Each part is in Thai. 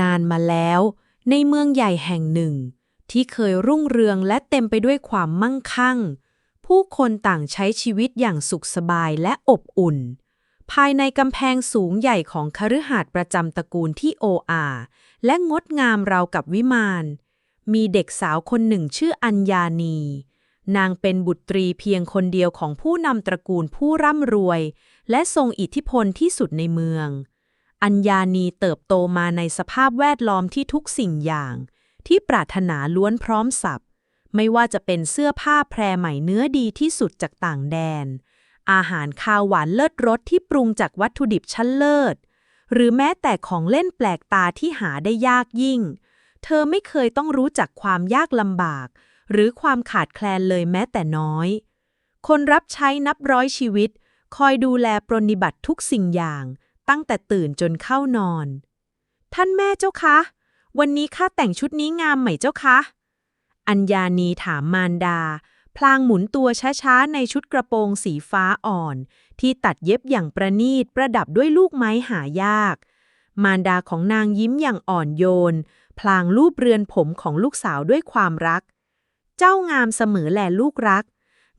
นานมาแล้ว ในเมืองใหญ่แห่งหนึ่ง ที่เคยรุ่งเรืองและเต็มไปด้วยความมั่งคั่ง ผู้คนต่างใช้ชีวิตอย่างสุขสบายและอบอุ่น ภายในกำแพงสูงใหญ่ของคฤหาสน์ประจำตระกูลที่โออาและงดงามราวกับวิมานมีเด็กสาวคนหนึ่งชื่ออัญญานี นางเป็นบุตรีเพียงคนเดียวของผู้นำตระกูลผู้ร่ำรวย และทรงอิทธิพลที่สุดในเมือง อัญญานีเติบโตมาในสภาพแวดล้อมที่ทุกสิ่งอย่าง ที่ปรารถนาล้วนพร้อมสับไม่ว่าจะเป็นเสื้อผ้าแพรใหม่เนื้อดีที่สุดจากต่างแดน อาหารคาวหวานเลิศรสที่ปรุงจากวัตถุดิบชั้นเลิศ หรือแม้แต่ของเล่นแปลกตาที่หาได้ยากยิ่ง เธอไม่เคยต้องรู้จักความยากลำบาก หรือความขาดแคลนเลยแม้แต่น้อย คนรับใช้นับร้อยชีวิต คอยดูแลปรนนิบัติทุกสิ่งอย่าง ตั้งแต่ตื่นจนเข้านอน ท่านแม่เจ้าคะ วันนี้ข้าแต่งชุดนี้งามไหมเจ้าคะ อัญญานีถามมารดา พลางหมุนตัวช้าๆ ในชุดกระโปรงสีฟ้าอ่อน ที่ตัดเย็บอย่างประณีตประดับด้วยลูกไม้หายาก มารดาของนางยิ้มอย่างอ่อนโยน พลางลูบเรือนผมของลูกสาวด้วยความรัก เจ้างามเสมอแหล่ลูกรัก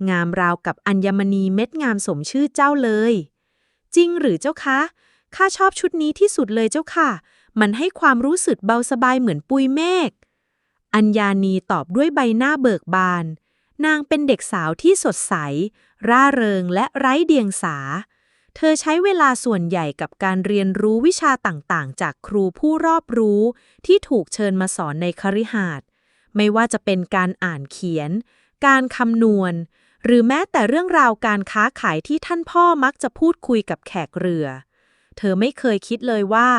งามราวกับอัญมณีเม็ดงามสมชื่อเจ้าเลยจริงหรือเจ้าคะ ข้าชอบชุดนี้ที่สุดเลยเจ้าค่ะ มันให้ความรู้สึกเบาสบายเหมือนปุยเมฆ อัญญานีตอบด้วยใบหน้าเบิกบาน นางเป็นเด็กสาวที่สดใส ร่าเริงและไร้เดียงสา เธอใช้เวลาส่วนใหญ่กับการเรียนรู้วิชาต่างๆ จากครูผู้รอบรู้ที่ถูกเชิญมาสอนในคฤหาสน์ ไม่ว่าจะเป็นการอ่านเขียน การคำนวณ หรือแม้แต่เรื่องราวการค้าขายที่ท่านพ่อมักจะพูดคุยกับแขกเรือ เธอไม่เคยคิดเลยว่า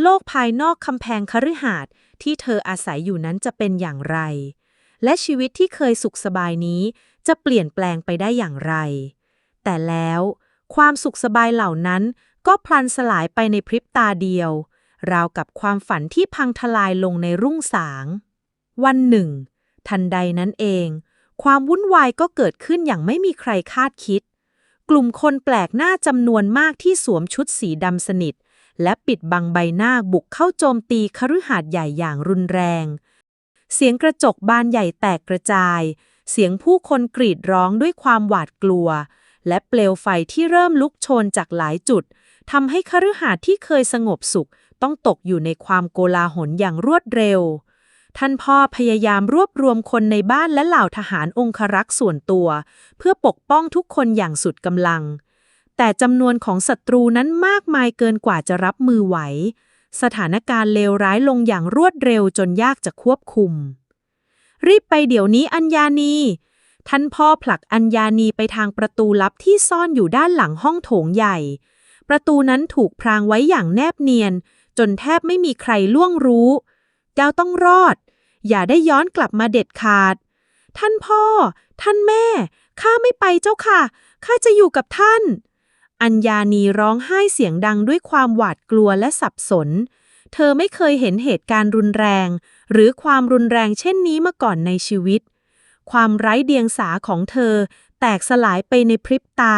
โลกภายนอกคำแพงคฤหาสน์ที่เธออาศัยอยู่นั้นจะเป็นอย่างไร และชีวิตที่เคยสุขสบายนี้จะเปลี่ยนแปลงไปได้อย่างไร แต่แล้วความสุขสบายเหล่านั้นก็พลันสลายไปในพริบตาเดียว ราวกับความฝันที่พังทลายลงในรุ่งสาง วันหนึ่ง ทันใดนั้นเอง ความวุ่นวายก็เกิดขึ้นอย่างไม่มีใครคาดคิด กลุ่มคนแปลกหน้าจำนวนมากที่สวมชุดสีดำสนิท และปิดบังใบหน้าบุกเข้าโจมตีคฤหาสน์ใหญ่อย่างรุนแรง เสียงกระจกบานใหญ่แตกกระจาย เสียงผู้คนกรีดร้องด้วยความหวาดกลัว และเปลวไฟที่เริ่มลุกโชนจากหลายจุดทำให้คฤหาสน์ที่เคยสงบสุข ต้องตกอยู่ในความโกลาหลอย่างรวดเร็ว ท่านพ่อพยายามรวบรวมคนในบ้านและเหล่าทหารองครักษ์ส่วนตัว เพื่อปกป้องทุกคนอย่างสุดกำลัง แต่จำนวนของศัตรูนั้นมากมายเกินกว่าจะรับมือไหว สถานการณ์เลวร้ายลงอย่างรวดเร็วจนยากจะควบคุม รีบไปเดี๋ยวนี้อัญญานี ท่านพ่อผลักอัญญานีไปทางประตูลับที่ซ่อนอยู่ด้านหลังห้องโถงใหญ่ ประตูนั้นถูกพรางไว้อย่างแนบเนียน จนแทบไม่มีใครล่วงรู้ เจ้าต้องรอด อย่าได้ย้อนกลับมาเด็ดขาด ท่านพ่อ ท่านแม่ ข้าไม่ไปเจ้าค่ะ ข้าจะอยู่กับท่าน อัญญานีร้องไห้เสียงดังด้วยความหวาดกลัวและสับสน เธอไม่เคยเห็นเหตุการณ์รุนแรง หรือความรุนแรงเช่นนี้มาก่อนในชีวิต ความไร้เดียงสาของเธอ แตกสลายไปในพริบตา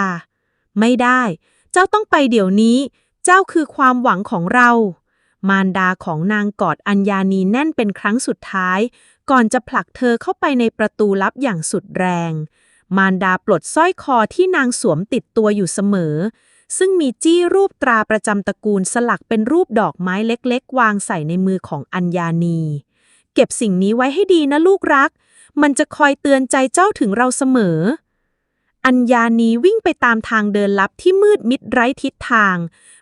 ไม่ได้ เจ้าต้องไปเดี๋ยวนี้ เจ้าคือความหวังของเรา มารดาของนางกอดอัญญานีแน่นเป็นครั้งสุดท้าย ก่อนจะผลักเธอเข้าไปในประตูลับอย่างสุดแรง มารดาปลดสร้อยคอที่นางสวมติดตัวอยู่เสมอ ซึ่งมีจี้รูปตราประจำตระกูลสลักเป็นรูปดอกไม้เล็กๆ วางใส่ในมือของอัญญานี เก็บสิ่งนี้ไว้ให้ดีนะลูกรัก มันจะคอยเตือนใจเจ้าถึงเราเสมอ อัญญานีวิ่งไปตามทางเดินลับที่มืดมิดไร้ทิศทาง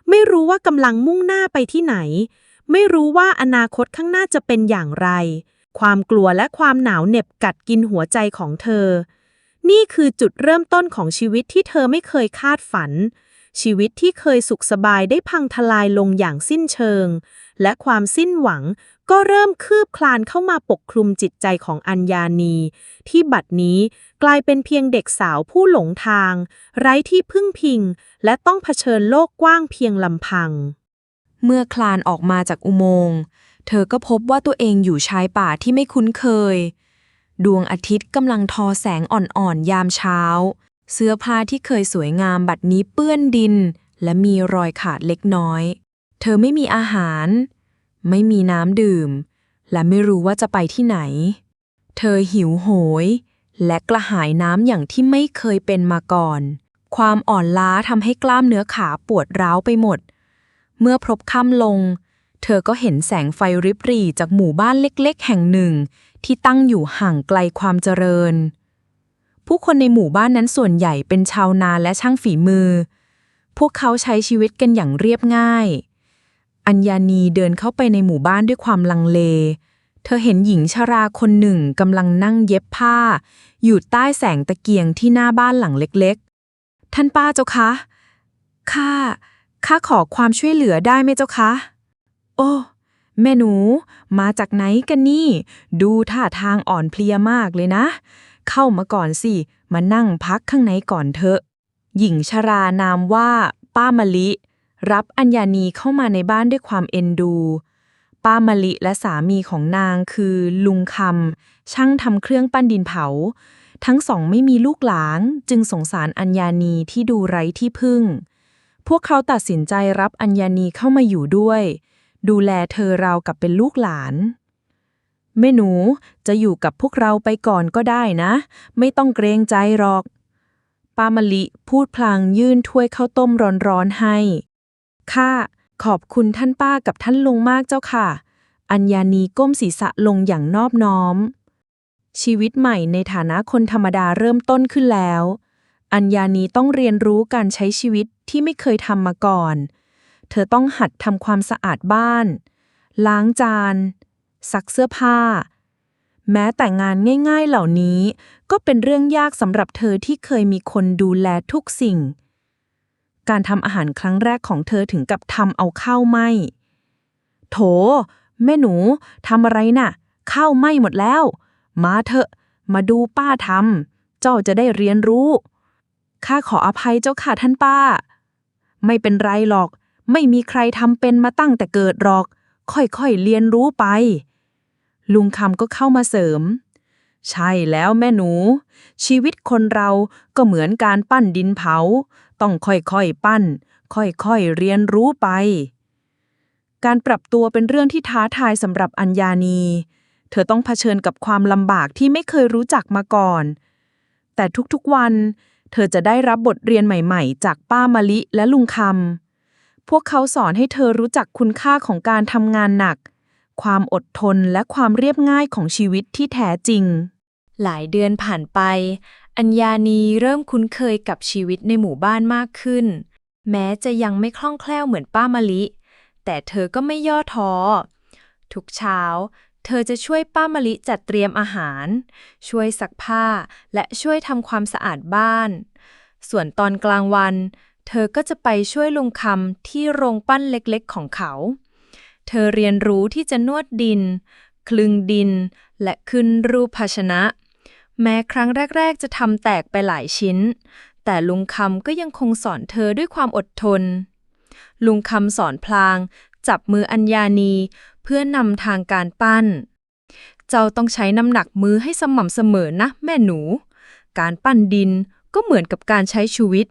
ไม่รู้ว่ากำลังมุ่งหน้าไปที่ไหน ไม่รู้ว่าอนาคตข้างหน้าจะเป็นอย่างไร ความกลัวและความหนาวเหน็บกัดกินหัวใจของเธอ นี่คือจุดเริ่มต้นของชีวิตที่เธอไม่เคยคาดฝัน ชีวิตที่เคยสุขสบายได้พังทลายลงอย่างสิ้นเชิง และความสิ้นหวังก็เริ่มคืบคลานเข้ามาปกคลุมจิตใจของอัญญานีที่บัดนี้กลายเป็นเพียงเด็กสาวผู้หลงทาง ไร้ที่พึ่งพิง และต้องเผชิญโลกกว้างเพียงลำพัง เมื่อคลานออกมาจากอุโมงค์ เธอก็พบว่าตัวเองอยู่ชายป่าที่ไม่คุ้นเคย ดวงอาทิตย์กำลังทอแสงอ่อนๆยามเช้า เสื้อผ้าที่เคยสวยงามบัดนี้เปื้อนดิน และมีรอยขาดเล็กน้อย เธอไม่มีอาหาร ไม่มีน้ำดื่ม และไม่รู้ว่าจะไปที่ไหน เธอหิวโหย และกระหายน้ำอย่างที่ไม่เคยเป็นมาก่อน ความอ่อนล้าทำให้กล้ามเนื้อขาปวดร้าวไปหมด เมื่อพบค่ำลง เธอก็เห็นแสงไฟริบหรี่จากหมู่บ้านเล็ก ๆ แห่งหนึ่ง ที่ตั้งอยู่ห่างไกลความเจริญ ผู้คนในหมู่บ้านนั้นส่วนใหญ่เป็นชาวนาและช่างฝีมือ พวกเขาใช้ชีวิตกันอย่างเรียบง่าย อัญญานีเดินเข้าไปในหมู่บ้านด้วยความลังเล เธอเห็นหญิงชราคนหนึ่งกำลังนั่งเย็บผ้า อยู่ใต้แสงตะเกียงที่หน้าบ้านหลังเล็กๆ ท่านป้าเจ้าคะข้าข้าขอความช่วยเหลือได้ไหมเจ้าคะ โอ้ แม่หนู มาจากไหนกันนี่ ดูท่าทางอ่อนเพลียมากเลยนะ เข้ามาก่อนสิ มานั่งพักข้างในก่อนเถอะ หญิงชรานามว่า ป้ามะลิ รับอัญญานีเข้ามาในบ้านด้วยความเอ็นดู ป้ามะลิและสามีของนางคือ ลุงคำช่างทำเครื่องปั้นดินเผา ทั้งสองไม่มีลูกหลานจึงสงสารอัญญานีที่ดูไร้ที่พึ่ง พวกเขาตัดสินใจรับอัญญานีเข้ามาอยู่ด้วย ดูแลเธอราวกับเป็นลูกหลาน แม่หนูจะอยู่กับพวกเราไปก่อนก็ได้นะ ไม่ต้องเกรงใจหรอก ป้ามะลิพูดพลางยื่นถ้วยข้าวต้มร้อนๆให้ข้าขอบคุณท่านป้ากับท่านลุงมากเจ้าค่ะ อัญญานีก้มศีรษะลงอย่างนอบน้อม ชีวิตใหม่ในฐานะคนธรรมดาเริ่มต้นขึ้นแล้ว อัญญานีต้องเรียนรู้การใช้ชีวิตที่ไม่เคยทำมาก่อน เธอต้องหัดทำความสะอาดบ้าน ล้างจาน ซักเสื้อผ้า แม้แต่งานง่ายๆเหล่านี้ ก็เป็นเรื่องยากสำหรับเธอที่เคยมีคนดูแลทุกสิ่ง การทำอาหารครั้งแรกของเธอถึงกับทำเอาข้าวไหมโถ แม่หนูทำอะไรน่ะ ข้าวไหมหมดแล้ว มาเถอะ มาดูป้าทำเจ้าจะได้เรียนรู้ข้าขออภัยเจ้าค่ะท่านป้า ไม่เป็นไรหรอก ไม่มีใครทำเป็นมาตั้งแต่เกิดหรอก ค่อยๆเรียนรู้ไป ลุงคำก็เข้ามาเสริม ใช่แล้วแม่หนู ชีวิตคนเราก็เหมือนการปั้นดินเผา ต้องค่อยๆปั้น ค่อยๆเรียนรู้ไป การปรับตัวเป็นเรื่องที่ท้าทายสำหรับอัญญานี เธอต้องเผชิญกับความลำบากที่ไม่เคยรู้จักมาก่อน แต่ทุกๆวัน เธอจะได้รับบทเรียนใหม่ๆ จากป้ามะลิและลุงคำพวกเขาสอนให้เธอรู้จักคุณค่าของการทำงานหนัก ความอดทนและความเรียบง่ายของชีวิตที่แท้จริง หลายเดือนผ่านไป อัญญานีเริ่มคุ้นเคยกับชีวิตในหมู่บ้านมากขึ้น แม้จะยังไม่คล่องแคล่วเหมือนป้ามะลิ แต่เธอก็ไม่ย่อท้อ ทุกเช้า เธอจะช่วยป้ามะลิจัดเตรียมอาหาร ช่วยซักผ้า และช่วยทำความสะอาดบ้าน ส่วนตอนกลางวัน เธอก็จะไปช่วยลุงคำที่โรงปั้นเล็กๆของเขา เธอเรียนรู้ที่จะนวดดิน คลึงดิน และขึ้นรูปภาชนะ แม้ครั้งแรก ๆ จะทำแตกไปหลายชิ้น แต่ลุงคำก็ยังคงสอนเธอด้วยความอดทน ลุงคำสอนพลาง จับมืออัญญานี เพื่อนำทางการปั้น เจ้าต้องใช้น้ำหนักมือให้สม่ำเสมอนะ แม่หนู การปั้นดินก็เหมือนกับการใช้ชีวิต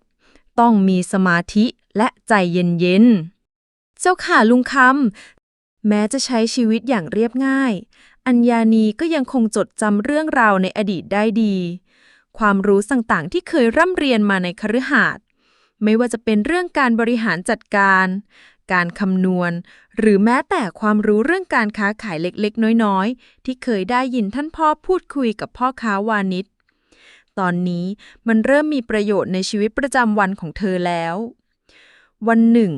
ต้องมีสมาธิและใจเย็นๆเจ้าค่ะลุงคำ แม้จะใช้ชีวิตอย่างเรียบง่าย อัญญานีก็ยังคงจดจำเรื่องราวในอดีตได้ดี ความรู้ต่างๆที่เคยร่ำเรียนมาในคฤหาสน์ไม่ว่าจะเป็นเรื่องการบริหารจัดการ การคำนวณ หรือแม้แต่ความรู้เรื่องการค้าขายเล็กๆ น้อยๆ ที่เคยได้ยินท่านพ่อพูดคุยกับพ่อค้าวานิชตอนนี้มันเริ่มมีประโยชน์ในชีวิตประจำวันของเธอแล้ว วันหนึ่ง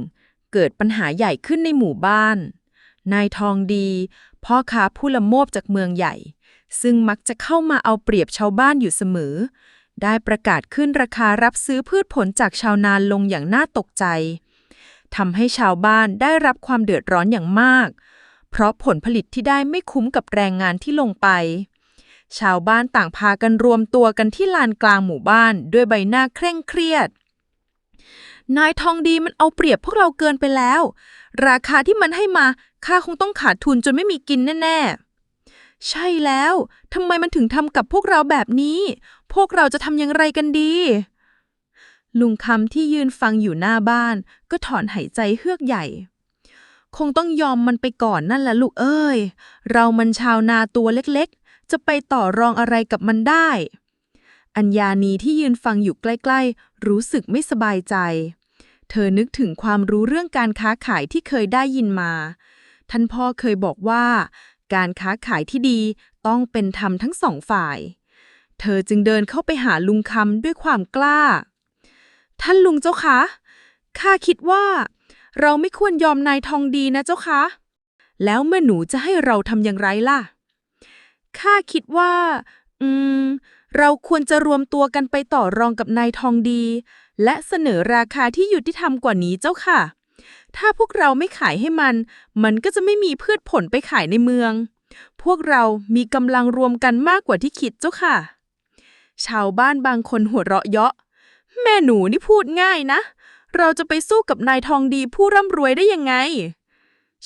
เกิดปัญหาใหญ่ขึ้นในหมู่บ้าน นายทองดี พ่อค้าผู้ละโมบจากเมืองใหญ่ ซึ่งมักจะเข้ามาเอาเปรียบชาวบ้านอยู่เสมอ ได้ประกาศขึ้นราคารับซื้อพืชผลจากชาวนานลงอย่างน่าตกใจทำให้ชาวบ้านได้รับความเดือดร้อนอย่างมาก เพราะผลผลิตที่ได้ไม่คุ้มกับแรงงานที่ลงไป ชาวบ้านต่างพากันรวมตัวกันที่ลานกลางหมู่บ้านด้วยใบหน้าเคร่งเครียด นายทองดีมันเอาเปรียบพวกเราเกินไปแล้ว ราคาที่มันให้มาข้าคงต้องขาดทุนจนไม่มีกินแน่ๆ ใช่แล้วทำไมมันถึงทำกับพวกเราแบบนี้ พวกเราจะทำอย่างไรกันดี ลุงคำที่ยืนฟังอยู่หน้าบ้าน ก็ถอนหายใจเฮือกใหญ่ คงต้องยอมมันไปก่อนนั่นแหละลูกเอ้ย เรามันชาวนาตัวเล็กๆ จะไปต่อรองอะไรกับมันได้ อัญญานีที่ยืนฟังอยู่ใกล้ ๆ รู้สึกไม่สบายใจ เธอนึกถึงความรู้เรื่องการค้าขายที่เคยได้ยินมา ท่านพ่อเคยบอกว่า การค้าขายที่ดีต้องเป็นธรรมทั้งสองฝ่าย เธอจึงเดินเข้าไปหาลุงคำด้วยความกล้า ท่านลุงเจ้าคะข้าคิดว่า เราไม่ควรยอมนายทองดีนะเจ้าคะ แล้วเมื่อหนูจะให้เราทำอย่างไรล่ะข้าคิดว่า อืม เราควรจะรวมตัวกันไปต่อรองกับนายทองดี และเสนอราคาที่ยุติธรรมกว่านี้เจ้าค่ะ ถ้าพวกเราไม่ขายให้มัน มันก็จะไม่มีพืชผลไปขายในเมือง พวกเรามีกำลังรวมกันมากกว่าที่คิดเจ้าค่ะ ชาวบ้านบางคนหัวเราะเยาะ แม่หนูนี่พูดง่ายนะ เราจะไปสู้กับนายทองดีผู้ร่ำรวยได้ยังไง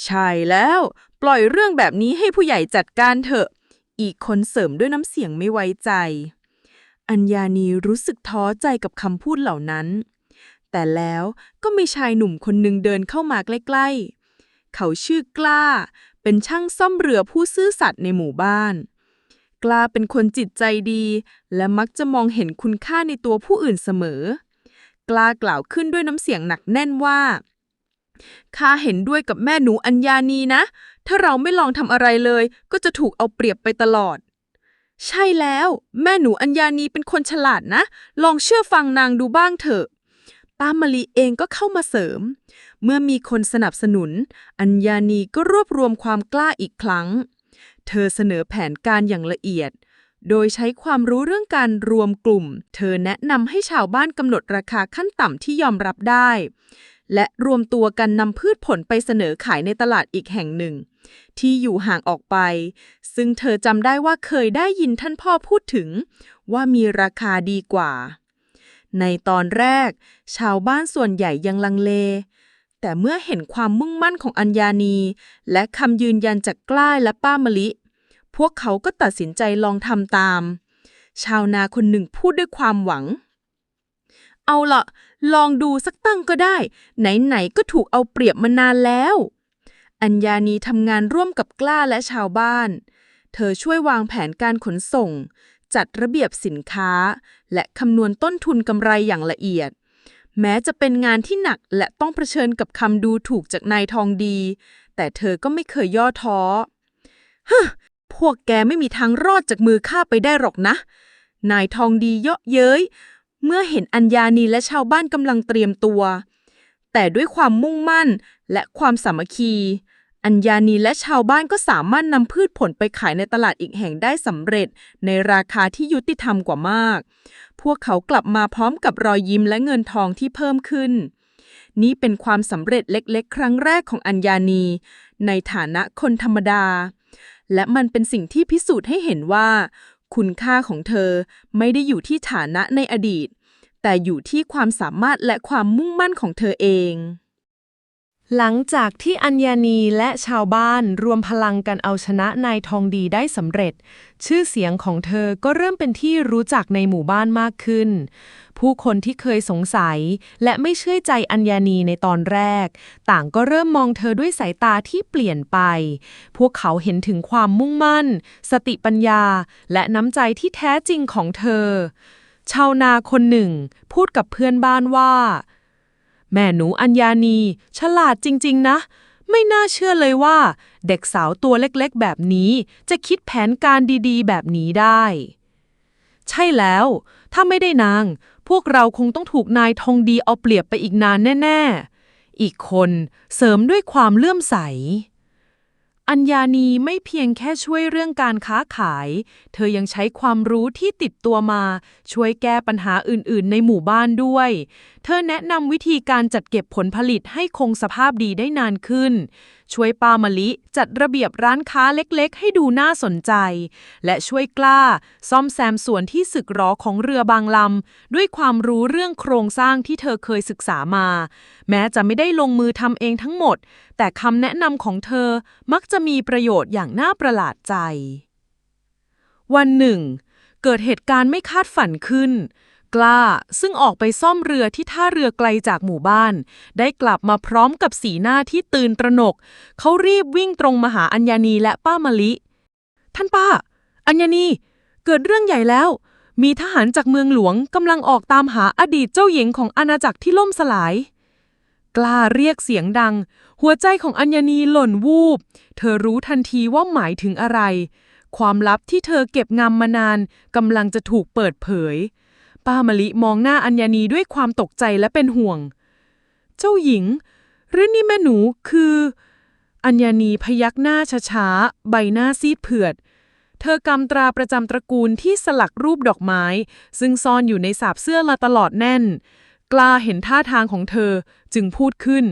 ใช่แล้ว ปล่อยเรื่องแบบนี้ให้ผู้ใหญ่จัดการเถอะ อีกคนเสริมด้วยน้ำเสียงไม่ไว้ใจ อัญญานีรู้สึกท้อใจกับคำพูดเหล่านั้น แต่แล้วก็มีชายหนุ่มคนหนึ่งเดินเข้ามาใกล้ๆ เขาชื่อกล้า เป็นช่างซ่อมเรือผู้ซื่อสัตย์ในหมู่บ้าน กล้าเป็นคนจิตใจดี และมักจะมองเห็นคุณค่าในตัวผู้อื่นเสมอ กล้ากล่าวขึ้นด้วยน้ำเสียงหนักแน่นว่าข้าเห็นด้วยกับแม่หนูอัญญานีนะ ถ้าเราไม่ลองทำอะไรเลย ก็จะถูกเอาเปรียบไปตลอด ใช่แล้ว แม่หนูอัญญานีเป็นคนฉลาดนะ ลองเชื่อฟังนางดูบ้างเถอะป้ามะลิเองก็เข้ามาเสริม เมื่อมีคนสนับสนุน อัญญานีก็รวบรวมความกล้าอีกครั้ง เธอเสนอแผนการอย่างละเอียด โดยใช้ความรู้เรื่องการรวมกลุ่ม เธอแนะนำให้ชาวบ้านกำหนดราคาขั้นต่ำที่ยอมรับได้ และรวมตัวกันนำพืชผลไปเสนอขายในตลาดอีกแห่งหนึ่ง ที่อยู่ห่างออกไป ซึ่งเธอจำได้ว่าเคยได้ยินท่านพ่อพูดถึง ว่ามีราคาดีกว่า ในตอนแรก ชาวบ้านส่วนใหญ่ยังลังเล แต่เมื่อเห็นความมุ่งมั่นของอัญญานีและคำยืนยันจากกล้ายและป้ามะลิ พวกเขาก็ตัดสินใจลองทำตาม ชาวนาคนหนึ่งพูดด้วยความหวังเอาละลองดูสักตั้งก็ได้ ไหนๆก็ถูกเอาเปรียบมานานแล้ว อัญญานีทำงานร่วมกับกล้าและชาวบ้าน เธอช่วยวางแผนการขนส่ง จัดระเบียบสินค้า และคำนวณต้นทุนกำไรอย่างละเอียด แม้จะเป็นงานที่หนักและต้องเผชิญกับคำดูถูกจากนายทองดี แต่เธอก็ไม่เคยย่อท้อฮึพวกแกไม่มีทางรอดจากมือข้าไปได้หรอกนะ นายทองดีเยาะเย้ย เมื่อเห็นอัญญานีและชาวบ้านกำลังเตรียมตัว แต่ด้วยความมุ่งมั่นและความสามัคคี อัญญานีและชาวบ้านก็สามารถนำพืชผลไปขายในตลาดอีกแห่งได้สำเร็จ ในราคาที่ยุติธรรมกว่ามาก พวกเขากลับมาพร้อมกับรอยยิ้มและเงินทองที่เพิ่มขึ้น นี่เป็นความสำเร็จเล็กๆ ครั้งแรกของอัญญานี ในฐานะคนธรรมดา และมันเป็นสิ่งที่พิสูจน์ให้เห็นว่า คุณค่าของเธอไม่ได้อยู่ที่ฐานะในอดีต แต่อยู่ที่ความสามารถและความมุ่งมั่นของเธอเอง หลังจากที่อัญญานีและชาวบ้านรวมพลังกันเอาชนะนายทองดีได้สำเร็จ ชื่อเสียงของเธอก็เริ่มเป็นที่รู้จักในหมู่บ้านมากขึ้น ผู้คนที่เคยสงสัยและไม่เชื่อใจอัญญานีในตอนแรก ต่างก็เริ่มมองเธอด้วยสายตาที่เปลี่ยนไป พวกเขาเห็นถึงความมุ่งมั่น สติปัญญา และน้ำใจที่แท้จริงของเธอ ชาวนาคนหนึ่ง พูดกับเพื่อนบ้านว่า แม่หนูอัญญานี ฉลาดจริง ๆ นะ ไม่น่าเชื่อเลยว่า เด็กสาวตัวเล็กๆ แบบนี้จะคิดแผนการดีๆ แบบนี้ได้ ใช่แล้ว ถ้าไม่ได้นาง พวกเราคงต้องถูกนายทองดีเอาเปรียบไปอีกนานแน่ ๆ อีกคนเสริมด้วยความเลื่อมใส อัญญานีไม่เพียงแค่ช่วยเรื่องการค้าขาย เธอยังใช้ความรู้ที่ติดตัวมา ช่วยแก้ปัญหาอื่นๆ ในหมู่บ้านด้วย เธอแนะนำวิธีการจัดเก็บผลผลิตให้คงสภาพดีได้นานขึ้น ช่วยปามะลิจัดระเบียบร้านค้าเล็กๆ ให้ดูน่าสนใจ และช่วยกล้า ซ่อมแซมส่วนที่สึกหรอของเรือบางลำ ด้วยความรู้เรื่องโครงสร้างที่เธอเคยศึกษามา แม้จะไม่ได้ลงมือทำเองทั้งหมด แต่คำแนะนำของเธอมักจะมีประโยชน์อย่างน่าประหลาดใจ วันหนึ่ง เกิดเหตุการณ์ไม่คาดฝันขึ้น กล้า ซึ่งออกไปซ่อมเรือที่ท่าเรือไกลจากหมู่บ้าน ได้กลับมาพร้อมกับสีหน้าที่ตื่นตระหนก เขารีบวิ่งตรงมาหาอัญญานีและป้ามะลิ ท่านป้า อัญญานี เกิดเรื่องใหญ่แล้ว มีทหารจากเมืองหลวงกำลังออกตามหาอดีตเจ้าหญิงของอาณาจักรที่ล่มสลาย กล้าเรียกเสียงดัง หัวใจของอัญญานีหล่นวูบ เธอรู้ทันทีว่าหมายถึงอะไรความลับที่เธอเก็บงำมานานกำลังจะถูกเปิดเผย ป้ามะลิมองหน้าอัญญานีด้วยความตกใจและเป็นห่วง เจ้าหญิง หรือนี่แม่หนูคือ อัญญานีพยักหน้าช้าๆ ใบหน้าซีดเผือด เธอกำตราประจำตระกูลที่สลักรูปดอกไม้ ซึ่งซ่อนอยู่ในสาบเสื้อมาตลอดแน่น กล้าเห็นท่าทางของเธอจึงพูดขึ้น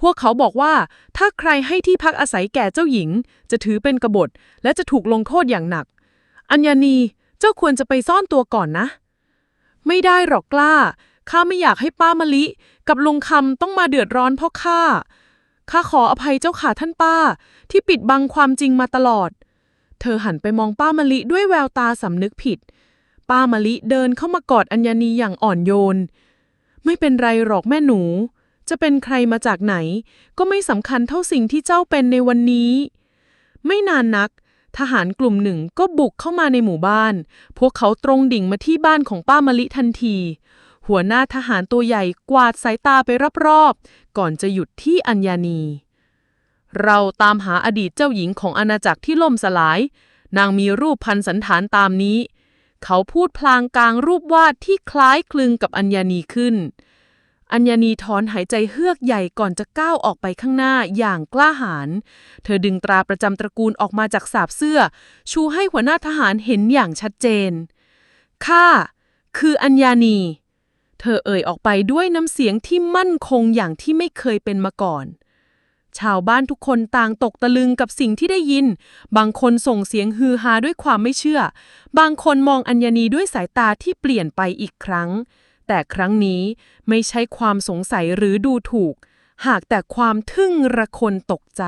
พวกเขาบอกว่าถ้าใครให้ที่พักอาศัยแก่เจ้าหญิง จะถือเป็นกบฏและจะถูกลงโทษอย่างหนัก อัญญานีเจ้าควรจะไปซ่อนตัวก่อนนะ ไม่ได้หรอกกล้า ข้าไม่อยากให้ป้ามะลิ กับลุงคำต้องมาเดือดร้อนเพราะข้า ข้าขออภัยเจ้าค่ะท่านป้า ที่ปิดบังความจริงมาตลอด เธอหันไปมองป้ามะลิด้วยแววตาสำนึกผิด ป้ามะลิเดินเข้ามากอดอัญญานีอย่างอ่อนโยน ไม่เป็นไรหรอกแม่หนู จะเป็นใครมาจากไหน ก็ไม่สำคัญเท่าสิ่งที่เจ้าเป็นในวันนี้ ไม่นานนัก ทหารกลุ่มหนึ่งก็บุกเข้ามาในหมู่บ้าน พวกเขาตรงดิ่งมาที่บ้านของป้ามะลิทันที หัวหน้าทหารตัวใหญ่กวาดสายตาไปรอบๆ ก่อนจะหยุดที่อัญญานี เราตามหาอดีตเจ้าหญิงของอาณาจักรที่ล่มสลาย นางมีรูปพันสันฐานตามนี้ เขาพูดพลางกลางรูปวาดที่คล้ายคลึงกับอัญญานีขึ้น อัญญานีถอนหายใจเฮือกใหญ่ก่อนจะก้าวออกไปข้างหน้าอย่างกล้าหาญ เธอดึงตราประจำตระกูลออกมาจากสาบเสื้อ ชูให้หัวหน้าทหารเห็นอย่างชัดเจน ข้าคืออัญญานี เธอเอ่ยออกไปด้วยน้ำเสียงที่มั่นคงอย่างที่ไม่เคยเป็นมาก่อน ชาวบ้านทุกคนต่างตกตะลึงกับสิ่งที่ได้ยิน บางคนส่งเสียงฮือฮาด้วยความไม่เชื่อ บางคนมองอัญญานีด้วยสายตาที่เปลี่ยนไปอีกครั้ง แต่ครั้งนี้ไม่ใช่ความสงสัยหรือดูถูก หากแต่ความทึ่งระคนตกใจ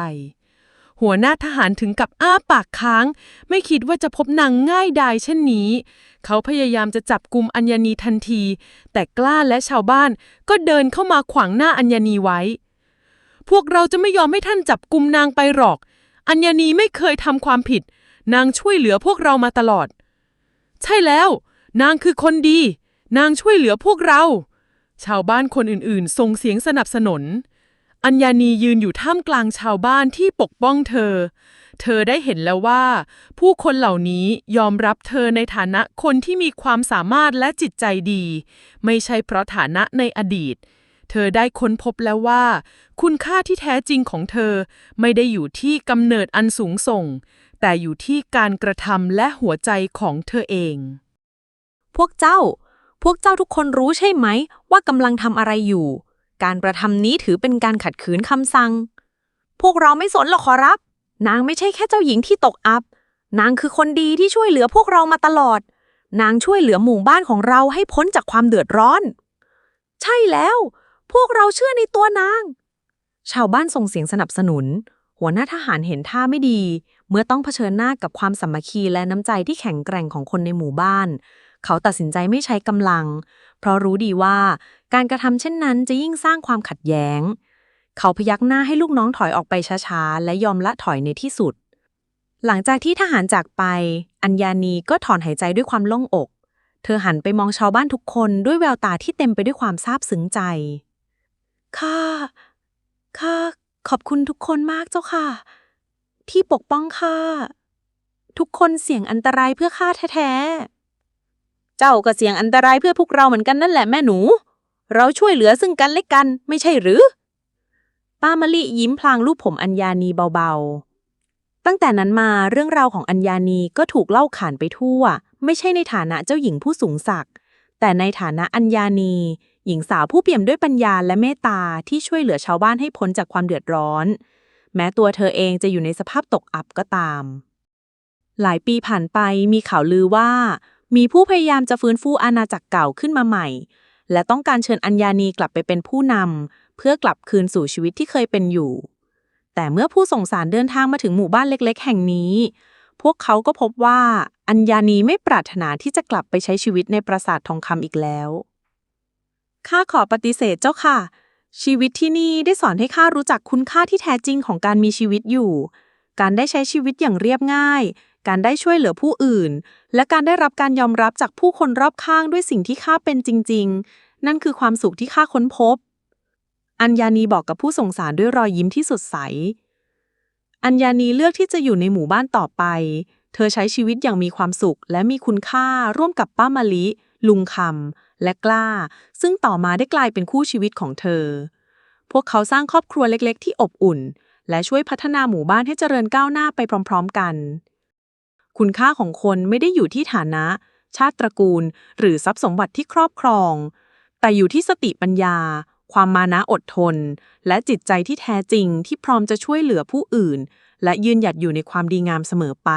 หัวหน้าทหารถึงกับอ้าปากค้าง ไม่คิดว่าจะพบนางง่ายดายเช่นนี้ เขาพยายามจะจับกลุ่มอัญญนีทันที แต่กล้าและชาวบ้านก็เดินเข้ามาขวางหน้าอัญญนีไว้ พวกเราจะไม่ยอมให้ท่านจับกลุ่มนางไปหรอก อัญญนีไม่เคยทำความผิด นางช่วยเหลือพวกเรามาตลอด ใช่แล้ว นางคือคนดี นางช่วยเหลือพวกเรา ชาวบ้านคนอื่นๆ ส่งเสียงสนับสนุน อัญญานียืนอยู่ท่ามกลางชาวบ้านที่ปกป้องเธอ เธอได้เห็นแล้วว่า ผู้คนเหล่านี้ยอมรับเธอในฐานะคนที่มีความสามารถและจิตใจดี ไม่ใช่เพราะฐานะในอดีต เธอได้ค้นพบแล้วว่า คุณค่าที่แท้จริงของเธอไม่ได้อยู่ที่กำเนิดอันสูงส่ง แต่อยู่ที่การกระทำและหัวใจของเธอเอง พวกเจ้า วกเจ้าทุกคนรู้ใช่ไหม ว่ากำลังทำอะไรอยู่ การกระทำนี้ถือเป็นการขัดขืนคำสั่ง พวกเราไม่สนหรอกขอรับ นางไม่ใช่แค่เจ้าหญิงที่ตกอับ นางคือคนดีที่ช่วยเหลือพวกเรามาตลอด นางช่วยเหลือหมู่บ้านของเราให้พ้นจากความเดือดร้อน ใช่แล้ว พวกเราเชื่อในตัวนาง ชาวบ้านส่งเสียงสนับสนุน หัวหน้าทหารเห็นท่าไม่ดี เมื่อต้องเผชิญหน้ากับความสามัคคีและน้ำใจที่แข็งแกร่งของคนในหมู่บ้าน เขาตัดสินใจไม่ใช้กำลัง เพราะรู้ดีว่าการกระทำเช่นนั้นจะยิ่งสร้างความขัดแย้ง เขาพยักหน้าให้ลูกน้องถอยออกไปช้าๆ และยอมละถอยในที่สุด หลังจากที่ทหารจากไป อัญญานีก็ถอนหายใจด้วยความโล่งอก เธอหันไปมองชาวบ้านทุกคนด้วยแววตาที่เต็มไปด้วยความซาบซึ้งใจ ข้า ข้า ขอบคุณทุกคนมากเจ้าค่ะ ที่ปกป้องข้า ทุกคนเสี่ยงอันตรายเพื่อข้าแท้ๆ เจ้าก็เสี่ยงอันตรายเพื่อพวกเราเหมือนกันนั่นแหละแม่หนู เราช่วยเหลือซึ่งกันและกันไม่ใช่หรือ ป้ามะลิยิ้มพลางรูปผมอัญญานีเบาๆ ตั้งแต่นั้นมาเรื่องราวของอัญญานีก็ถูกเล่าขานไปทั่ว ไม่ใช่ในฐานะเจ้าหญิงผู้สูงศักดิ์แต่ในฐานะอัญญานี หญิงสาวผู้เปี่ยมด้วยปัญญาและเมตตาที่ช่วยเหลือชาวบ้านให้พ้นจากความเดือดร้อน แม้ตัวเธอเองจะอยู่ในสภาพตกอับก็ตาม หลายปีผ่านไปมีข่าวลือว่า มีผู้พยายามจะฟื้นฟูอาณาจักรเก่าขึ้นมาใหม่ และต้องการเชิญอัญญานีกลับไปเป็นผู้นำเพื่อกลับคืนสู่ชีวิตที่เคยเป็นอยู่ แต่เมื่อผู้ส่งสารเดินทางมาถึงหมู่บ้านเล็ก ๆ แห่งนี้ พวกเขาก็พบว่าอัญญานีไม่ปรารถนาที่จะกลับไปใช้ชีวิตในปราสาททองคำอีกแล้วข้าขอปฏิเสธเจ้าค่ะ ชีวิตที่นี่ได้สอนให้ข้ารู้จักคุณค่าที่แท้จริงของการมีชีวิตอยู่ การได้ใช้ชีวิตอย่างเรียบง่าย การได้ช่วยเหลือผู้อื่น และการได้รับการยอมรับจากผู้คนรอบข้างด้วยสิ่งที่ข้าเป็นจริง ๆ นั่นคือความสุขที่ข้าค้นพบ อัญญานีบอกกับผู้ส่งสารด้วยรอยยิ้มที่สดใส อัญญานีเลือกที่จะอยู่ในหมู่บ้านต่อไป เธอใช้ชีวิตอย่างมีความสุขและมีคุณค่าร่วมกับป้ามะลิ ลุงคำและกล้า ซึ่งต่อมาได้กลายเป็นคู่ชีวิตของเธอ พวกเขาสร้างครอบครัวเล็ก ๆ ที่อบอุ่น และช่วยพัฒนาหมู่บ้านให้เจริญก้าวหน้าไปพร้อม ๆ กัน คุณค่าของคนไม่ได้อยู่ที่ฐานะ ชาติตระกูล หรือทรัพย์สมบัติที่ครอบครอง แต่อยู่ที่สติปัญญา ความมานะอดทน และจิตใจที่แท้จริงที่พร้อมจะช่วยเหลือผู้อื่น และยืนหยัดอยู่ในความดีงามเสมอไป